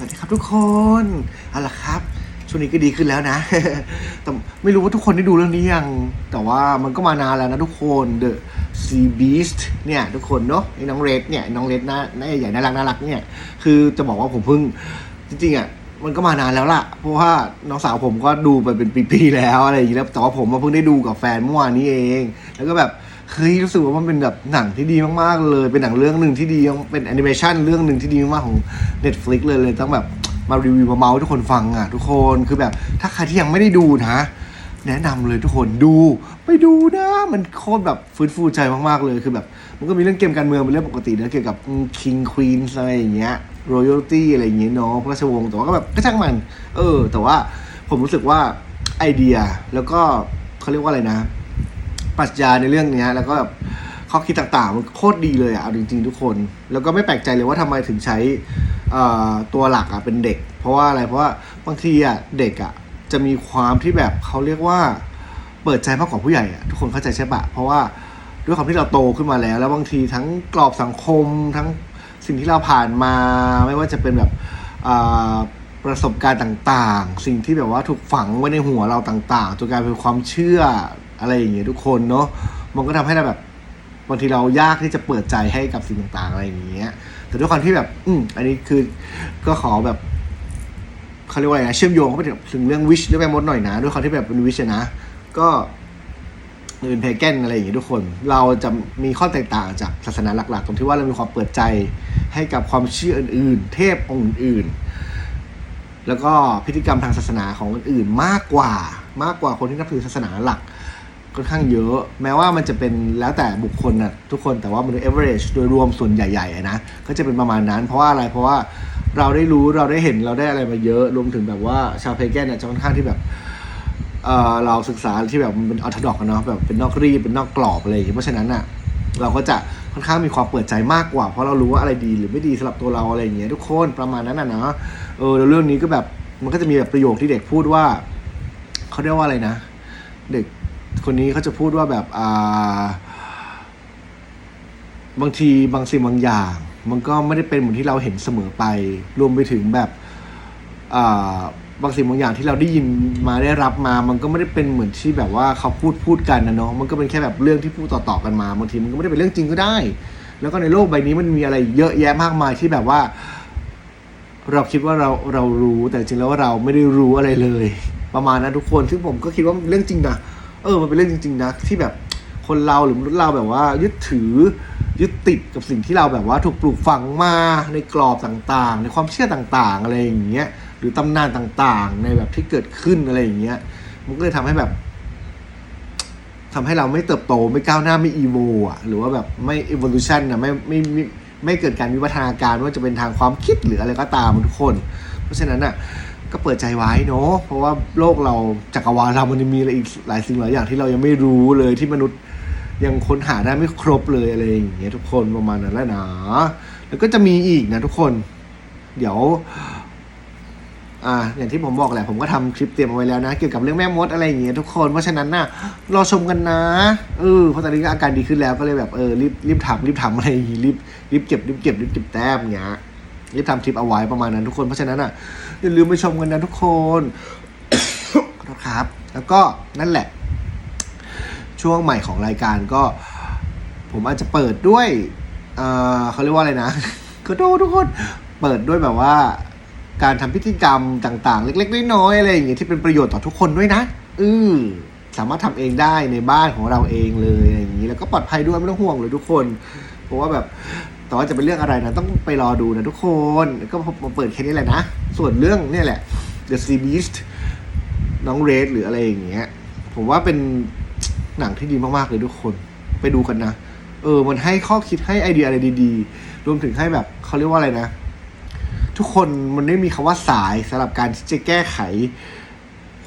สวัสดีครับทุกคนเอาล่ะครับ ช่วงนี้ก็ดีขึ้นแล้วนะ แต่ไม่รู้ว่าทุกคนได้ดูเรื่องนี้ยัง แต่ว่ามันก็มานานแล้วนะทุกคน The Sea Beast เนี่ย ทุกคนเนาะไอ้น้องเรดเนี่ยน้องเรดหน้าหน้าใหญ่น่ารักน่ารักเนี่ย คือจะบอกว่าผมเพิ่ง จริงๆอะมันก็มานานแล้วล่ะ เพราะว่าน้องสาวผมก็ดูไปเป็นปีๆแล้วอะไรอย่างนี้แล้วแต่ว่าผมมาเพิ่งได้ดูกับแฟนเมื่อวานนี้เอง แล้วก็แบบ เฮ้ยรู้สึกว่ามันเป็นแบบหนังที่ดีมากๆเลย เป็นหนังเรื่องหนึ่งที่ดีเป็นแอนิเมชันเรื่องหนึ่งที่ดีมากของ Netflix เลยเลยต้องแบบมารีวิวมาเมาส์ทุกคนฟังอะทุกคนคือแบบถ้าใครที่ยังไม่ได้ดูนะ แนะนำเลยทุกคนดูไปดูนะ มันโคตรแบบฟื้นฟูใจมากๆเลยคือแบบ มันก็มีเรื่องเกมการเมืองเป็นเรื่องปกตินะเกี่ยวกับ King Queen อะไรอย่างเงี้ย royalty อะไรอย่างเงี้ยเนาะพระราชวงศ์แต่ว่าก็แบบก็ช่างมัน เออ แต่ว่าผมรู้สึกว่าไอเดียแล้วก็เขาเรียกว่าอะไรนะ ปรัชญาในเรื่องเนี้ย แล้วก็แบบข้อคิดต่างๆ มันโคตรดีเลยอะเอาจริงๆทุกคน แล้วก็ไม่แปลกใจเลยว่าทำไมถึงใช้เอ่อตัวหลักอะเป็นเด็ก เพราะว่าอะไรเพราะว่าบางทีอะเด็กอะจะมีความที่แบบเขาเรียกว่า เปิดใจมากกว่าผู้ใหญ่อะทุกคนเข้าใจใช่ปะเพราะว่าด้วยความที่เราโตขึ้นมาแล้ว แล้วบางทีทั้งกรอบสังคมทั้งสิ่งที่เราผ่านมา ไม่ว่าจะเป็นแบบอ่าประสบการณ์ต่างๆ สิ่งที่แบบว่าถูกฝังไว้ในหัวเราต่างๆจนกลายเป็นความเชื่อ อะไรอย่างเงี้ยทุกคนเนาะมันก็ทำให้เราแบบบางทีเรายากที่จะเปิดใจให้กับสิ่งต่างๆอะไรอย่างเงี้ย แต่ด้วยความที่แบบ อืมอันนี้คือก็ขอแบบเขาเรียกว่าอะไรนะเชื่อมโยงเข้าไปถึงเรื่องวิชด้วยแม่มดหน่อยนะ ด้วยความที่แบบเป็นวิชนะ ก็เป็นเพแกนอะไรอย่างเงี้ยทุกคน เราจะมีข้อแตกต่างจากศาสนาหลัก ๆ ตรงที่ว่าเรามีความเปิดใจให้กับความเชื่ออื่น ๆ เทพองค์อื่น แล้วก็พิธีกรรมทางศาสนาของคนอื่นมากกว่ามากกว่าคนที่นับถือศาสนาหลัก ค่อนข้างเยอะ แม้ว่ามันจะเป็นแล้วแต่บุคคลนะทุกคนแต่ว่ามันโดย average โดยรวมส่วนใหญ่ๆนะก็จะเป็นประมาณนั้น เพราะว่าอะไรเพราะว่าเราได้รู้เราได้เห็นเราได้อะไรมาเยอะรวมถึงแบบว่าชาวเพแกนเนี่ยจะค่อนข้างที่แบบเออเราศึกษาที่แบบมันเป็นอัลทดอกเนาะแบบเป็นนอกรีดเป็นนอกกรอบอะไรอย่างเงี้ยเพราะฉะนั้นอะเราก็จะค่อนข้างมีความเปิดใจมากกว่า เพราะเรารู้ว่าอะไรดีหรือไม่ดีสำหรับตัวเราอะไรอย่างเงี้ยทุกคนประมาณนั้นอะเนาะเออแล้วเรื่องนี้ก็แบบมันก็จะมีแบบประโยคที่เด็กพูดว่าเขาเรียกว่าอะไรนะ เด็ก คนนี้เขาจะพูดว่าแบบอ่าบางทีบางสิ่งบางอย่าง มันก็ไม่ได้เป็นเหมือนที่เราเห็นเสมอไป รวมไปถึงแบบอ่าบางสิ่งบางอย่างที่เราได้ยินมาได้รับมา มันก็ไม่ได้เป็นเหมือนที่แบบว่าเขาพูดพูดกันนะเนาะมันก็เป็นแค่แบบเรื่องที่พูดต่อๆกันมาบางทีมันก็ไม่ได้เป็นเรื่องจริงก็ได้ แล้วก็ในโลกใบนี้มันมีอะไรเยอะแยะมากมายที่แบบว่า เราคิดว่าเราเรารู้แต่จริงแล้วว่าเราไม่ได้รู้อะไรเลย ประมาณนั้นทุกคนซึ่งผมก็คิดว่าเรื่องจริงนะ เออมันเป็นเรื่องจริง ๆ นะ ที่แบบคนเราหรือมนุษย์เราแบบว่า ยึดถือยึดติดกับสิ่งที่เราแบบว่าถูกปลูกฝังมาในกรอบต่างๆ ในความเชื่อต่างๆ อะไรอย่างเงี้ยหรือตำนานต่างๆ ในแบบที่เกิดขึ้นอะไรอย่างเงี้ย มันก็เลยทำให้แบบทำให้เราไม่เติบโตไม่ก้าวหน้าไม่อีโวอะหรือว่าแบบไม่ evolution นะไม่ไม่ไม่ไม่เกิดการวิวัฒนาการว่าจะเป็นทางความคิดหรืออะไรก็ตามทุกคน เพราะฉะนั้นอะ ก็เปิดใจไว้เนาะเพราะว่าโลกเราจักรวาลเรามันมีอะไรอีกหลายสิ่งหลายอย่างที่เรายังไม่รู้เลยที่มนุษย์ยังค้นหาได้ไม่ครบเลยอะไรอย่างเงี้ยทุกคนประมาณนั้นแหละนะแล้วก็จะมีอีกนะทุกคน เดี๋ยว อ่า อย่างที่ผมบอกแหละ ผมก็ทำคลิปเตรียมเอาไว้แล้วนะ เกี่ยวกับเรื่องแม่มดอะไรอย่างเงี้ยทุกคนเพราะฉะนั้นน่ะรอชมกันนะเออเพราะตอนนี้ก็อาการดีขึ้นแล้วก็เลยแบบเออรีบรีบทำรีบทำอะไรอย่างงี้รีบรีบเก็บรีบเก็บรีบเก็บแต้มอย่างเงี้ย รีบทำคลิปเอาไว้ประมาณนั้นทุกคน เพราะฉะนั้นอะอย่าลืมไปชมกันนะทุกคนขอโทษครับ แล้วก็นั่นแหละ ช่วงใหม่ของรายการก็ ผมอาจจะเปิดด้วยเอ่อเขาเรียกว่าอะไรนะก็ดูทุกคนเปิดด้วยแบบว่า การทำพิธีกรรมต่างๆ เล็กๆน้อยๆอะไรอย่างเงี้ยที่เป็นประโยชน์ต่อทุกคนด้วยนะ อือสามารถทำเองได้ในบ้านของเราเองเลยอย่างนี้แล้วก็ปลอดภัยด้วยไม่ต้องห่วงเลยทุกคน เพราะว่าแบบ แต่ว่าจะเป็นเรื่องอะไรนะต้องไปรอดูนะทุกคน ก็มาเปิดแค่นี้แหละนะ ส่วนเรื่องเนี่ยแหละ The Sea Beast น้องเรดหรืออะไรอย่างเงี้ย ผมว่าเป็นหนังที่ดีมากๆเลยทุกคน ไปดูกันนะ เออ มันให้ข้อคิดให้ไอเดียอะไรดีๆ รวมถึงให้แบบเขาเรียกว่าอะไรนะ ทุกคนมันไม่มีคำว่าสายสำหรับการที่จะแก้ไข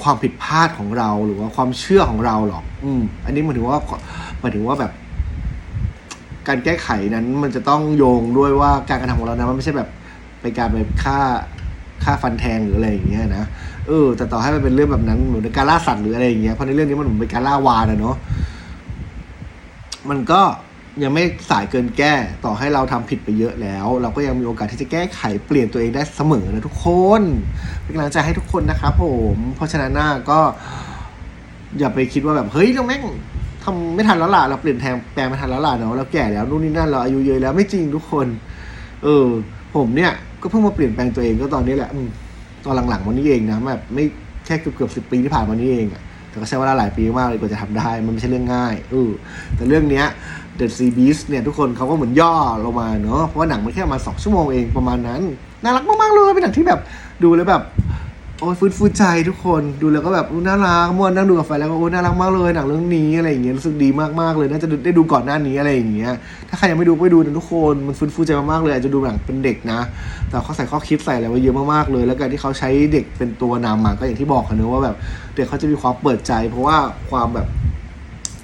ความผิดพลาดของเราหรือว่าความเชื่อของเราหรอก อืม อันนี้หมายถึงว่าหมายถึงว่าแบบ การแก้ไขนั้นมันจะต้องโยงด้วยว่าการกระทำของเรานั้นมันไม่ใช่แบบไปการไปฆ่าฆ่าฟันแทงหรืออะไรอย่างเงี้ยนะเออแต่ต่อให้มันเป็นเรื่องแบบนั้นเหมือนการล่าสัตว์หรืออะไรอย่างเงี้ยเพราะในเรื่องนี้มันเหมือนเป็นการล่าวานอะเนาะมันก็ยังไม่สายเกินแก้ต่อให้เราทำผิดไปเยอะแล้ว เราก็ยังมีโอกาสที่จะแก้ไขเปลี่ยนตัวเองได้เสมอนะทุกคนเป็นกำลังใจให้ทุกคนนะครับผมเพราะฉะนั้นหน้าก็ อย่าไปคิดว่าแบบเฮ้ยเราแม่ง ทำไม่ทันแล้วล่ะเราเปลี่ยนแทงแปลงไม่ทันแล้วล่ะเนาะเราแก่แล้วนู่นนี่นั่นเราอายุเยอะแล้วไม่จริงทุกคน เออ ผมเนี่ย ก็เพิ่งมาเปลี่ยนแปลงตัวเองก็ตอนนี้แหละอืตอนหลังๆวันนี้เองนะแบบไม่แค่เกือบเกือบสิบปีที่ผ่านมานี้เองอะแต่ก็ใช้เวลาหลายปีมากเลยกว่าจะทำได้ มันไม่ใช่เรื่องง่ายเออแต่เรื่องเนี้ย The Sea Beast เนี่ยทุกคนเขาก็เหมือนย่อลงมาเนาะเพราะว่าหนังมันแค่มาสองชั่วโมงเองประมาณนั้นน่ารักมากๆเลยเป็นหนังที่แบบดูแล้วแบบ โอ้ยฟื้นฟูใจทุกคนดูแล้วก็แบบน่ารักม่วนนั่งดูกับแฟนแล้วก็โอ้น่ารักมากเลยหนังเรื่องนี้อะไรอย่างเงี้ยรู้สึกดีมากๆเลยน่าจะได้ดูก่อนหน้านี้อะไรอย่างเงี้ยถ้าใครยังไม่ดูไปดูนะทุกคนมันฟื้นฟูใจมากๆเลยอาจจะดูหนังเป็นเด็กนะ แต่เขาใส่ข้อคิดใส่อะไรไว้เยอะมากๆเลย แล้วการที่เขาใช้เด็กเป็นตัวนำมาก็อย่างที่บอกกันเนอะว่าแบบเด็กเขาจะมีความเปิดใจ เพราะว่าความแบบ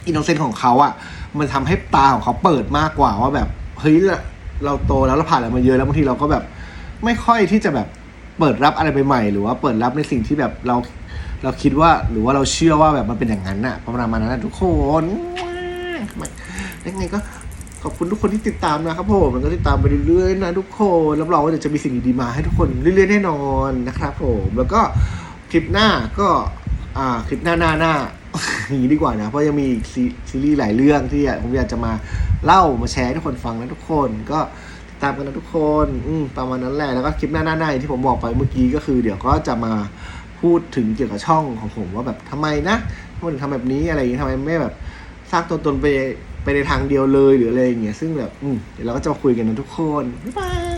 อินโนเซนต์ของเขาอะมันทำให้ตาของเขาเปิดมากกว่าว่าแบบเฮ้ยเราโตแล้วเราผ่านอะไรมาเยอะแล้วบางทีเราก็แบบไม่ค่อยที่จะแบบ เปิดรับอะไรใหม่ๆหรือว่าเปิดรับในสิ่งที่แบบเราเราคิดว่าหรือว่าเราเชื่อว่าแบบมันเป็นอย่างนั้นน่ะประมาณนั้นนะทุกคนยังไงก็ขอบคุณทุกคนที่ติดตามนะครับผมมันก็ติดตามไปเรื่อยๆนะทุกคนรับรองว่าเดี๋ยวจะมีสิ่งดีๆมาให้ทุกคนเรื่อยๆแน่นอนนะครับผมแล้วก็คลิปหน้าก็อ่าคลิปหน้าหน้าหน้าอย่างนี้ดีกว่านะเพราะยังมีซีซีรีส์หลายเรื่องที่ผมอยากจะมาเล่ามาแชร์ให้ทุกคนฟังนะทุกคนก็ ตามกันนะทุกคน อืประมาณนั้นแหละ แล้วก็คลิปหน้าหน้าที่ผมบอกไปเมื่อกี้ก็คือ เดี๋ยวก็จะมาพูดถึงเกี่ยวกับช่องของผมว่าแบบทำไมนะทำไมถึงทำแบบนี้อะไรอย่างนี้ทำไมไม่แบบสร้างตัวตนไปไปในทางเดียวเลยหรืออะไรอย่างเงี้ย ซึ่งแบบ อืมเดี๋ยวเราก็จะมาคุยกันนะทุกคน บ๊ายบาย